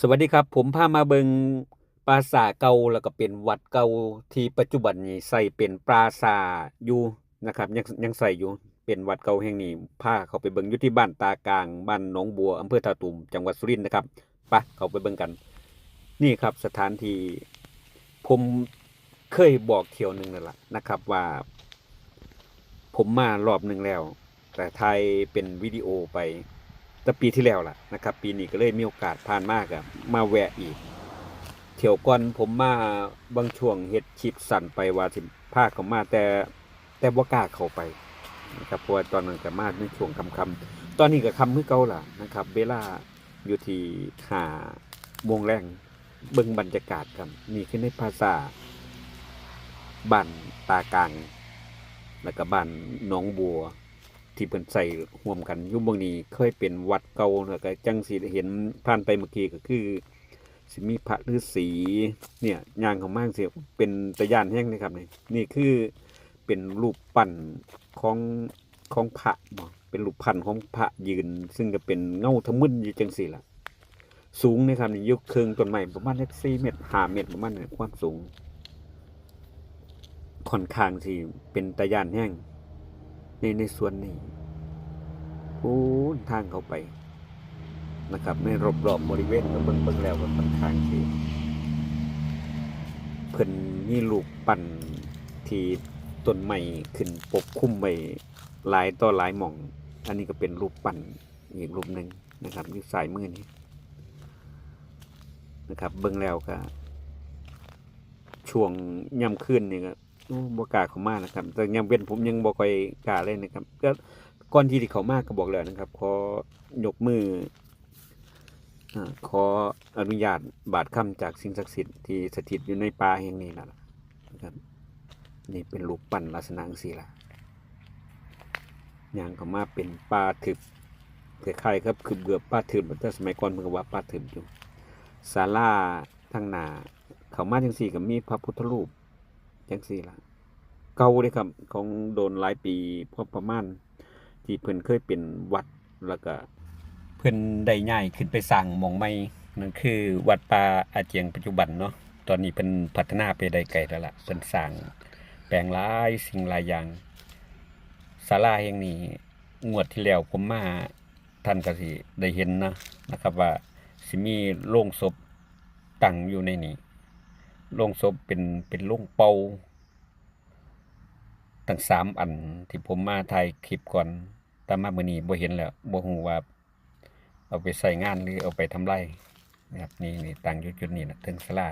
สวัสดีครับ ผมพามาเบิงปราสาเก่าแล้วก็เป็นวัดเก่าที่ปัจจุบันนี้ใส่เป็นปราสาอยู่นะครับ ยังยังใส่อยู่เป็นวัดเก่าแห่งนี้พาเขาไปเบิงอยู่ที่บ้านตากลางบ้านหนองบัวอำเภอท่าตูมจังหวัดสุรินทร์นะครับไปเขาไปเบิงกัน นี่ครับสถานที่ผมเคยบอกเที่ยวหนึ่งนั่นแหละนะครับว่า ผมมารอบหนึ่งแล้ว แต่ไทยเป็นวิดีโอไป แต่ปีที่แล้วล่ะนะครับปีนี้ก็เลยมีโอกาสผ่านมากอะมาแวะอีกเที่ยวก่อนผมมาบางช่วงเฮ็ดคลิปสั่นไปว่าสิพาเขามาแต่แต่บ่กล้าเข้าไปนะครับเพราะว่าตอนนั้นก็มาในช่วงค่ำตอนนี้ก็ค่ำคือเก่าล่ะนะครับเวลาอยู่ที่หาโมงแรงเบิ่งบรรยากาศครับนี่คือในภาษาบ้านตากลาง แล้วก็บ้านหนองบัว ที่เพิ่นใส่ร่วมกันยู่เบางนี้เคยเป็นวัดเก่าแล้วก็จังสิได้เห็นผ่านไปเมื่อกี้ก็คือสิมีพระฤาษีเนี่ยย่างของมากสิเป็นตะยานแห้งนะครับนี่นี่คือเป็นรูปปั้นของของพระเป็นรูปพันของพระยืน ซึ่งก็เป็นเงาทะมึนอยู่จังสี่ล่ะสูงนะครับนี่ยกเคิงต้นไม้ประมาณ4เมตร5เมตรประมาณนี้ความสูงค่อนข้างสิเป็นตะยานแห้ง ในในส่วนนี้พูนทางเข้าไปนะครับในรอบๆบบริเวณก็เบิ่งเบิ่งแล้วก็ค่อนข้างที่เพิ่นมีลูกปั่นที่ต้นไม้ขึ้นปกคลุมไว้หลายต่อหลายหม่อง อันนี้ก็เป็นรูปปั่นอีกรูปหนึ่งนะครับอยู่สายมือนี้นะครับ เบิ่งแล้วก็ช่วงย่ำคืนนี่ก็ โอ้บกล้าเขามานะครับ แต่ยามเว้นผมยังบ่ค่อยกล้าเลยนะครับ ก็ก่อนที่สิเขามาก็บอกแล้วนะครับ ขอยกมืออ่าขออนุญาตบาทค่ำจากสิ่งศักดิ์สิทธิ์ที่สถิตอยู่ในป่าแห่งนี้นะครับ นี่เป็นรูปปั้นลักษณะจังซี่ล่ะย่างเขามาเป็นป่าทึบคล้ายๆครับคือเบือป่าทึบแต่สมัยก่อนเพิ่นก็ว่าป่าทึบอยู่ศาลาทางหนาเขามาจังสี่ก็มีพระพุทธรูป จังสี่ละเก่าเลยครับ ของโดนหลายปีพอประมาณ ที่เพิ่นเคยเป็นวัดแล้วก็ เพิ่นได้ย้ายขึ้นไปสร้างมองใหม่นั่นคือ วัดป่าอาเจียงปัจจุบันเนาะตอนนี้เพิ่นพัฒนาไปได้ไกลแล้วล่ะเพิ่นสร้างแปลงหลายสิ่งหลายอย่างศาลาแห่งนี้งวดที่แล้วผมมาท่านก็สิได้เห็นนะนะครับว่าสิมีโรงศพตั้งอยู่ในนี้ โรงศพเป็นเป็นโรงเป่าตั้งสามอันที่ผมมาถ่ายคลิปก่อนต่มามือนี้บ่เห็นแล้วบ่ฮู้ว่า เอาไปใส่งานหรือเอาไปทำไรนะครับนี่นี่ตั้งยู่จุดนี้นะถึงศาลา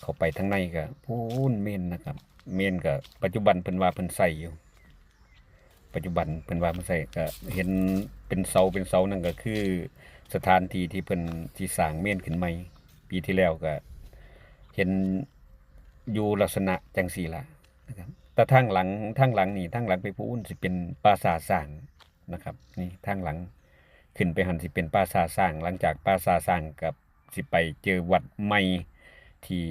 เข้าไปทางในก็พูนเมนนะครับ เมนก็ปัจจุบันเพิ่นว่าเพิ่นใส่อยู่ ปัจจุบันเพิ่นว่าเพิ่นใส่ก็เห็นเป็นเสาเป็นเสานั่นก็คือ สถานที่ที่เพิ่นที่สร้างเมนขึ้นใหม่ปีที่แล้วก็ เห็นอยู่ลักษณะจังสี่ละนะครับแต่ทางหลังทางหลังนี่ทางหลังไปพูนสิเป็นปราสาทสร้างนะครับนี่ทางหลังขึ้นไปหันสิเป็นปราสาทสร้าง หลังจากปราสาทสร้างกับสิไปเจอวัดใหม่ที่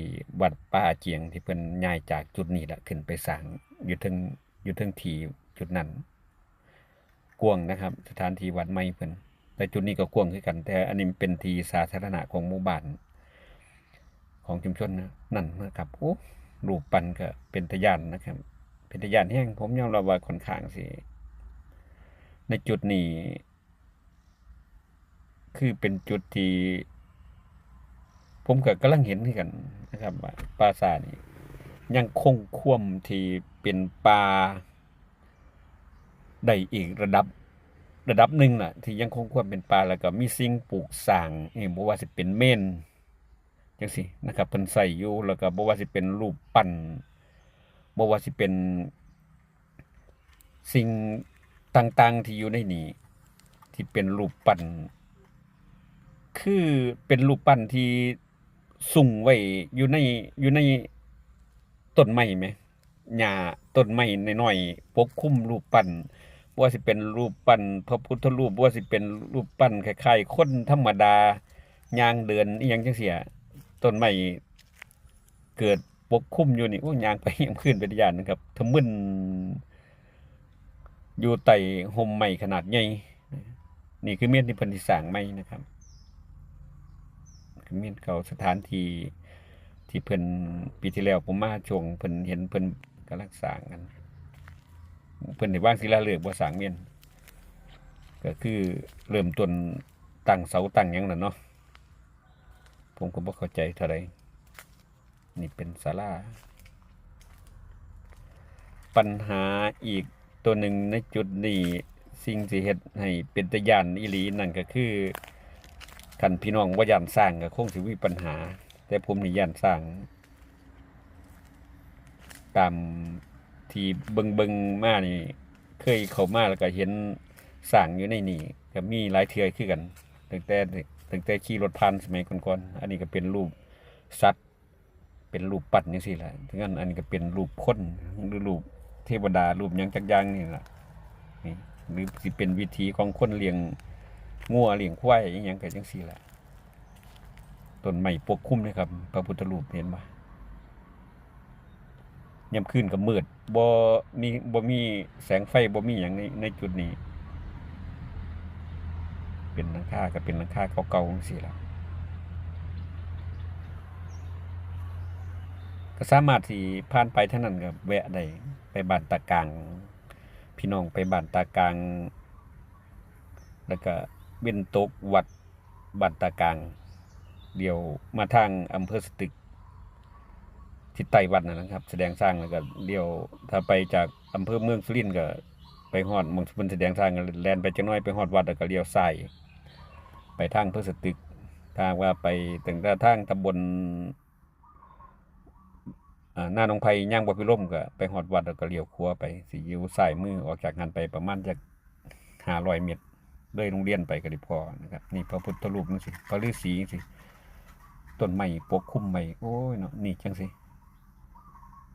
วัดป่าอาเจียงที่เพิ่นย้ายจากจุดนี้ละขึ้นไปสร้างอยู่ทึงอยู่ทึงทีจุดนั้นกวงนะครับ สถานที่วัดใหม่เพิ่นแต่จุดนี้ก็กวงคือกัน แต่อันนี้เป็นทีสาธารณะของหมู่บ้าน ของชุมชนนะนั่นนะครับโอ้รูปปั้นก็เป็นตะยานนะครับ เป็นตะยานแห้งผมยอมรับว่าค่อนข้างสิในจุดนี้ คือเป็นจุดที่ผมก็กำลังเห็นคือกันนะครับว่าปราสาทนี่ยังคงควมที่เป็นป่าได้อีกระดับระดับหนึ่งน่ะ ที่ยังคงความเป็นป่าแล้วก็มีสิ่งปลูกสร้างนี่บ่ว่าสิเป็นเมน จังซี่นะครับเพิ่นใส่อยู่แล้วก็บ่ว่าสิเป็นรูปปั้นบ่ว่าสิเป็นสิ่งต่างๆที่อยู่ในนี้ที่เป็นรูปปั้นคือเป็นรูปปั้นที่สุงไว้อยู่ในอยู่ในต้นไม้แหมหญ้าต้นไม้น้อยๆปกคลุมรูปปั้นบ่ว่าสิเป็นรูปปั้นพระพุทธรูปบ่ว่าสิเป็นรูปปั้นคล้ายๆคนธรรมดาย่างเดินอีหยังจังซี่ ต้นไม้เกิดปกคลุมอยู่นี่โอ้ยางไปยามคืนเป็นญาณนะครับทะมึนอยู่ใต้ห่มไม้ขนาดใหญ่นี่คือเมียนที่พิ่นสิสางใหม่นะครับเมียนเก่าสถานที่ที่เพิ่นปีที่แล้วผมมาช่วงเพิ่นเห็นเพิ่นกำลังสางกันเพิ่นได้วางศิลาฤกษ์บ่สางเมียนก็คือเริ่มต้นตั้งเสาตั้งยังนั่นเนาะ ผมก็บ่เข้าใจเท่าไรนี่เป็นศาลาปัญหาอีกตัวหนึ่งในจุดนี้สิ่งที่เฮ็ดให้เป็นตะยานอีหลีนั่นก็คือคันพี่น้องบ่ายานสร้างก็คงสิมีปัญหา แต่ผมนี่ยานสร้าง ตามที่เบิงเบิงมานี่เคยเข้ามาแล้วก็เห็นสร้างอยู่ในนี่ก็มีหลายเทื่อคือกันตั้งแต่ ตั้งแต่ขี่รถผ่านสมัยก่อนๆอันนี้ก็เป็นรูปสัตว์เป็นรูปปั้นจังซี่ล่ะถึงอันอันนี้ก็เป็นรูปคนหรือรูปเทวดารูปยังจักย่างนี่ละนี่หรือสิเป็นวิธีของคนเลี้ยงงัวเลี้ยงควายอีหยังก็จังซี่ละต้นไม้ปกคลุมเลยครับ พระพุทธรูปเห็นบ่ยามคืนก็มืดบ่มีบ่มีแสงไฟบ่มีหยังในในจุดนี้ เป็นหลังคาก็เป็นหลังคาเก่าๆจังซี่ล่ะก็สามารถที่ผ่านไปเท่านั้นก็แวะได้ไปบ้านตากลาง พี่น้องไปบ้านตากลาง แล้วก็เว้นตกวัดบ้านตากลาง เดี๋ยวมาทางอำเภอสตึกทิศใต้วัดนั่นะครับ แสดงสร้างแล้วก็เดี๋ยวถ้าไปจากอำเภอเมืองสุรินทร์ก็ไปฮอดมืองมันแสดงสร้างแลนไปจักหน้อยไปฮอดวัดแล้วก็เลี้ยวซ้าย ไปทางอำเภอสตึกถ้าหากว่าไปถึงทางตำบลหน้าหนองไผ่ย่างบ่พิร่มก็ไปฮอดวัดแล้วก็เลี้ยวขวไปสิอยู่ซ้ายมือออกจากงานไปประมาณจัก500เมตรเลยโรงเรียนไปก็ได้พอนะครับนี่พระพุทธรูปจังซี่พระฤาษีจังซี่ต้นไม้ปกคลุมไว้โอ้ยเนาะนี่จังซี่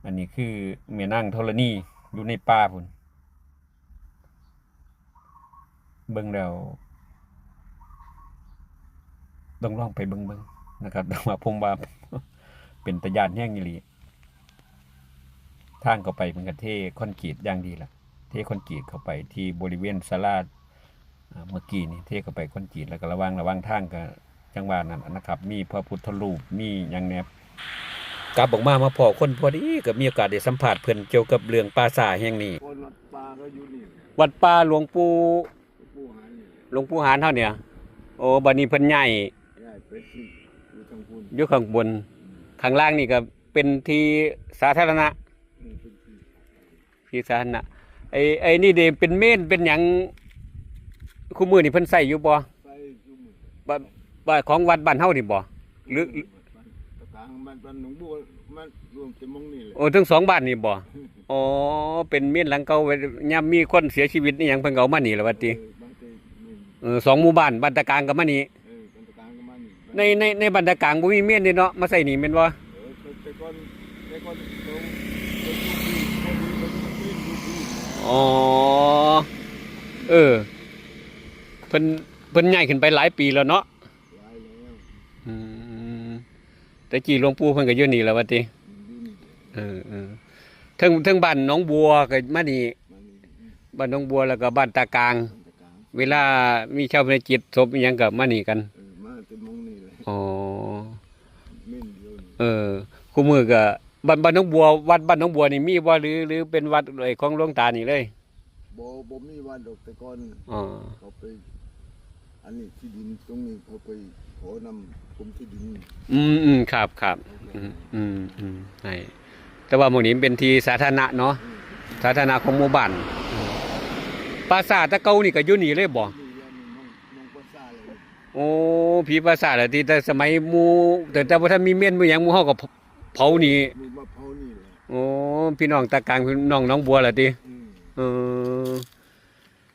อันนี้คือแม่นางธรณีอยู่ในป่าพุ่นเบิ่งแล้ว ต้องลองไปเบิ่งๆนะครับแต่ว่าผมว่าเป็นตะยานแห้งอีหลีทางเข้าไปมันก็เทคอนกรีตอย่างดีล่ะ เทคอนกรีตเข้าไปที่บริเวณศาลาอ่าเมื่อกี้นี่เทเข้าไปคอนกรีตแล้วก็ระว่างระว่างทางก็จังหวะนั้นนะครับ มีพระพุทธรูปมีหยังแหนบกลับออกมามาพอคนพอดีก็มีโอกาสได้สัมผัสเพิ่นเกี่ยวกับเรื่องปราสาแห่งนี้วัดป่าก็อยู่นี่วัดป่าหลวงปู่หลวงปู่หานเฮาเนี่ยโอ้บัดนี้เพิ่นย้าย ย้ายไปที่อยู่ทางพุ่นอยู่ข้างบนข้างล่างนี่ก็เป็นที่สาธารณะอืมเป็นที่พี่สาธารณะไอ้ไอ้นี่เดเป็นเมนเป็นหยังคู่มือนี่เพิ่นใส่อยู่บ่ไปอยู่หมู่บ่บ่ของวัดบ้านเฮานี่บ่ หรือบ้านตะกลางบ้านบ้านหนองบัวมันรวมจะมองนี่แหละโอ้ทั้งสองบ้านนี่บ่อ๋อเป็นเมนหลังเก่าไว้ยามมีคนเสียชีวิตนี่หยังเพิ่นก็เอามานี่ล่ะว่าติเออบ้านเตนี่เออสองหมู่บ้านบ้านตะกลางกับมานี่ ในในในบ้านตะกลางบ่มีเมนนี่เนาะมาใส่นี่แม่นบ่เออแต่ก่อนแต่ก่อนตรงตรงอยู่ที่คนนี้คนนี้อยู่ที่อ๋อเออเพิ่นเพิ่นย้ายขึ้นไปหลายปีแล้วเนาะหลายแล้วอืมแต่กี้หลวงปู่เพิ่นก็อยู่นี่แล้วว่าติอยู่นี่เออเออเทั้งเทั้งบ้านหนองบัวก็มานี่มานี่บ้านหนองบัวแล้วก็บ้านตากลาง ตะกลางเวลามีชาวพนจิตศพอิหยังก็มานี่กัน เอ องนี่แหละอ๋อ เม่นเดียวนี่เออคู่มือก็บ้านบ้านหนองบัว วัดบ้านหนองบัวนี่มีบ่หรือหรือเป็นวัดไอ้ของหลวงตานี่เลยบ่บ่มีวันดอกแต่ก่อนอ๋อเขาไป อันนี้ที่ดินตรงนี้เขาไปขอนำกรมที่ดินอืมอืมครับครับอืมอืมอืมใช่แต่ว่าหมู่นี้เป็นที่สาธารณะเนาะสาธารณะของหมู่บ้านปราสาทตะเกานี่ก็อยู่นี่เลยบ่ โอ้ผีปราสาทอะที่แต่สมัยหมู่แต่แต่ว่าถ้ามีเมียนบ่หยังหมู่เฮาก็เผานี่มีมะพร้าวนี่แหละโอ้พี่น้องตากลางพี่น้องน้องบัวล่ะติอืมเออ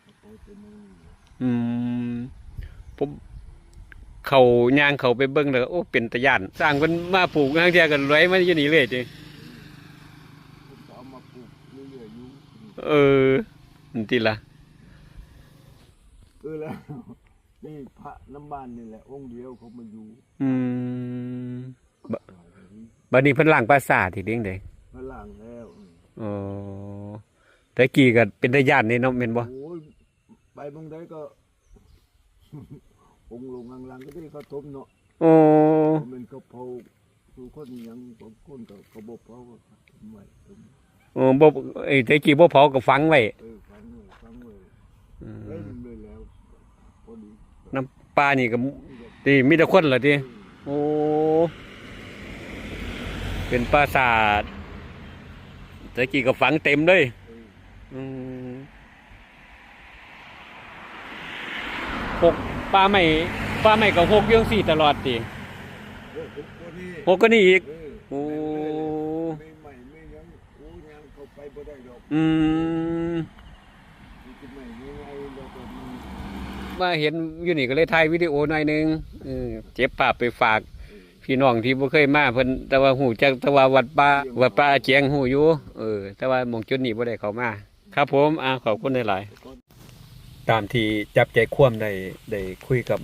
มะพร้าวเต็มมือนี่แหละอืมผมเขาย่างเขาไปเบิ่งแล้วโอ้เป็นตะย่านสร้างเพิ่นมาปลูกทางเที่ยกันรวยมาอยู่นี่เลยจิผมก็เอามาปลูกเรื่อยๆอยู่เออนั่นติล่ะ เออแล้ว นี่พระน้ำบ้านนี่แหละ องค์เดียวเขามาอยู่อืมบัดนี้เพิ่นล้างปราสาทที่เด้งเด้พระล่างแล้วอืมอ๋อแต่กี้ก็เป็นตะย่านนี่เนาะแม่นบ่โอ้ยไปบางไดก็ องค์ลงลังๆก็ได้เขาทมเนาะโอ้มันก็เผาสู่คนยังบางคนก็ก็บ่เผาก็ทำไมโอ้บ่ไอ้แต่กี้บ่เผาก็ฝังไว้เออฟังเลยฟังเลยอืม เล่นเลยแล้วพอดี น้ำปลานี่ก็ติมีแต่คนเหรอติโอ้เป็นปราสาทต่กี้ก็ฝังเต็มเลยหกปลาใหม่ปลาใหม่ก็หกเรื่องสี่ตลอดตีหกก็นี่อีกโอ้ไม่ใหม่ไม่ยังโอ้ยังเข้าไปบ่ได้ดอกอืม มันจะไม่ยังไงแล้วก็มันมาเห็นอยู่นี่ก็เลยถ่ายวิดีโอหน่อยหนึงเออเจ็บภาพไปฝากเออพี่น้องที่บ่เคยมาเพิ่นแต่ว่าหูจักแต่ว่าวัดป่าวัดป่าเจียงหูอยู่เออ แต่ว่าหมองจุดนี้บ่ได้เข้ามาครับผมอ่าขอบคุณหลายๆตามที่จับใจคว่ำได้ได้คุยกับ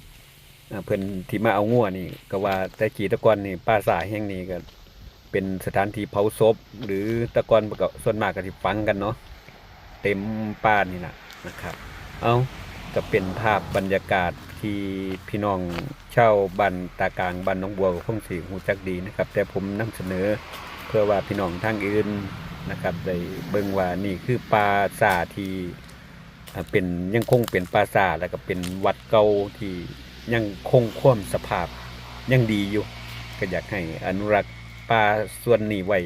อ่าเพิ่นที่มาเอางัวนี่ ก็ว่าแต่กี้แตะกอนนี่ป่าสาแห่งนี้ก็เป็นสถานที่เผาศพ หรือแตะกอนก็ส่วนมากก็สิฝังกันเนาะเต็มป่านี่น่ะนะครับ เอา ก็เป็นภาพบรรยากาศที่พี่น้องเช่าบ้านตากลางบ้านน้องบัวก็คงสิฮู้จักดีนะครับ แต่ผมนำเสนอเพื่อว่าพี่น้องทางอื่นนะครับได้เบิ่งว่านี่คือปราสาทที่เป็นยังคงเป็นปราสาทแล้วก็เป็นวัดเก่าที่ยังคงความสภาพยังดีอยู่ ก็อยากให้อนุรักษ์ป่าส่วนนี้ไว้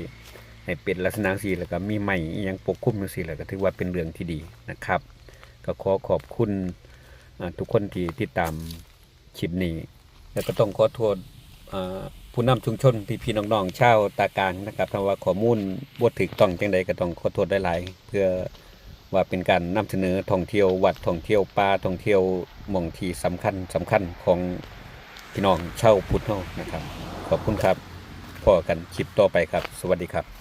ให้เป็นลักษณะสีแล้วก็มีไม้อิหยังปกคลุมจังซี่แล้วก็ถือว่าเป็นเรื่องที่ดีนะครับ ก็ขอขอบคุณทุกคนที่ติดตามคลิปนี้ แล้วก็ต้องขอโทษผู้นำชุมชนพี่พี่น้องๆชาวตากลางนะครับถ้าว่าข้อมูลบ่ถูกต้องจังใดก็ต้องขอโทษหลายๆเพื่อว่าเป็นการนำเสนอท่องเที่ยววัดท่องเที่ยวป่าท่องเที่ยวมองที่สำคัญสำคัญของพี่น้องชาวพุทธเฮานะครับ ขอบคุณครับพอกันคลิปต่อไปครับ สวัสดีครับ